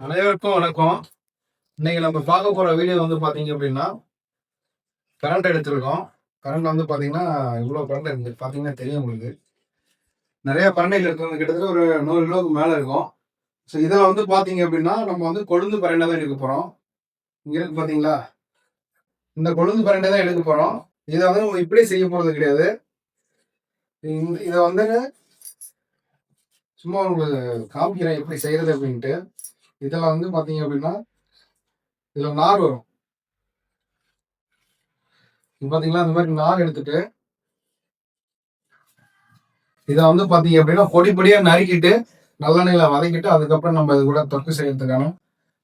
அனைவருக்கும் வணக்கம். இன்னைக்கு நம்ம பார்க்க போகிற வீடியோ வந்து பார்த்தீங்க அப்படின்னா கரண்ட் எடுத்திருக்கோம். கரண்ட் வந்து பார்த்தீங்கன்னா இவ்வளோ கரண்ட் இருக்கு. பார்த்தீங்கன்னா தெரியும் உங்களுக்கு. நிறைய பரண்டைகள் இருக்கிறது கிட்டத்தட்ட ஒரு நூறு கிலோவுக்கு மேலே இருக்கும். ஸோ இதில் வந்து பார்த்தீங்க அப்படின்னா நம்ம வந்து கொழுந்து பரண்டை தான் எடுக்க போகிறோம் இங்கே இருக்கு பார்த்தீங்களா இந்த கொழுந்து பரண்டை தான் எடுக்க போகிறோம் இதை வந்து நம்ம இப்படியே செய்ய போகிறது கிடையாது. இந்த- இதை வந்து சும்மா உங்களுக்கு காமிக்கிறேன் எப்படி செய்யறது அப்படின்ட்டு. இதில் வந்து பார்த்தீங்க அப்படின்னா இதில் நார் வரும். பார்த்தீங்களா இந்த மாதிரி நார் எடுத்துட்டு இதை வந்து பார்த்தீங்க அப்படின்னா பொடி பொடியாக நறுக்கிட்டு நல்லெண்ணெயில் வதக்கிட்டு அதுக்கப்புறம் நம்ம இது கூட தொக்கு செய்யறதுக்கான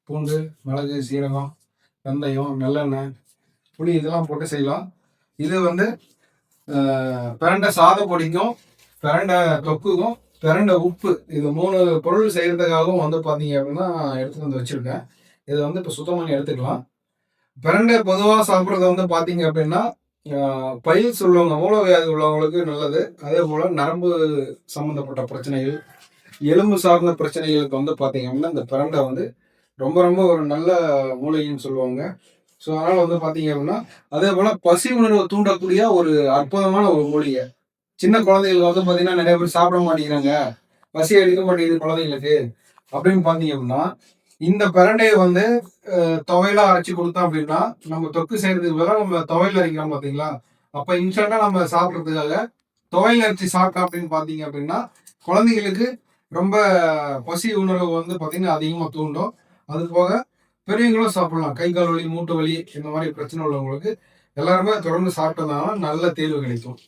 பூண்டு மிளகு சீரகம் வெந்தயம் நல்லெண்ணெய் புளி இதெல்லாம் போட்டு செய்யலாம். இது வந்து பிறண்ட சாத பொடிக்கும் பிறண்ட தொக்குக்கும் பிரண்டை உப்பு இது மூணு பொருள் செய்கிறதுக்காகவும் வந்து பார்த்தீங்க அப்படின்னா எடுத்துகிட்டு வந்து வச்சுருக்கேன் இதை வந்து இப்போ சுத்தம் பண்ணி எடுத்துக்கலாம். பிரண்டை பொதுவாக சாப்பிட்றது வந்து பார்த்தீங்க அப்படின்னா ஆஹ், உள்ளவங்க மூலவியாதி உள்ளவங்களுக்கு நல்லது. அதே போல் நரம்பு சம்மந்தப்பட்ட பிரச்சனைகள் எலும்பு சார்ந்த பிரச்சனைகளுக்கு வந்து பார்த்தீங்க அப்படின்னா இந்த பிரண்டை வந்து ரொம்ப ரொம்ப ஒரு நல்ல மூலிகைன்னு சொல்லுவாங்க. ஸோ அதனால் வந்து பார்த்தீங்க அப்படின்னா அதே போல் பசி உணர்வை தூண்டக்கூடிய ஒரு அற்புதமான ஒரு மூலிகை சின்ன குழந்தைகளுக்கு வந்து பார்த்தீங்கன்னா நிறைய பேர் சாப்பிட மாட்டேங்கிறாங்க. பசி எடுக்க மாட்டேங்குது குழந்தைங்களுக்கு. அப்படின்னு பார்த்தீங்க அப்படின்னா இந்த பிரண்டையை வந்து துவையில அரைச்சி கொடுத்தோம் அப்படின்னா நம்ம தொக்கு செய்யறதுக்கு பதிலாக நம்ம துவையில அரைக்கிறோம் பார்த்தீங்களா அப்போ இன்ஸ்டண்டா நம்ம சாப்பிட்றதுக்காக துவையல் அரைச்சி சாப்பிட்டோம் அப்படின்னு பார்த்தீங்க அப்படின்னா குழந்தைங்களுக்கு ரொம்ப பசி உணர்வு வந்து பார்த்தீங்கன்னா அதிகமாக தூண்டும். அது போக பெரியவங்களும் சாப்பிடலாம். கை கால் வலி மூட்டு வலி இந்த மாதிரி பிரச்சனை உள்ளவங்களுக்கு எல்லாருமே தொடர்ந்து சாப்பிட்டதுனால நல்ல தேர்வு கிடைக்கும்.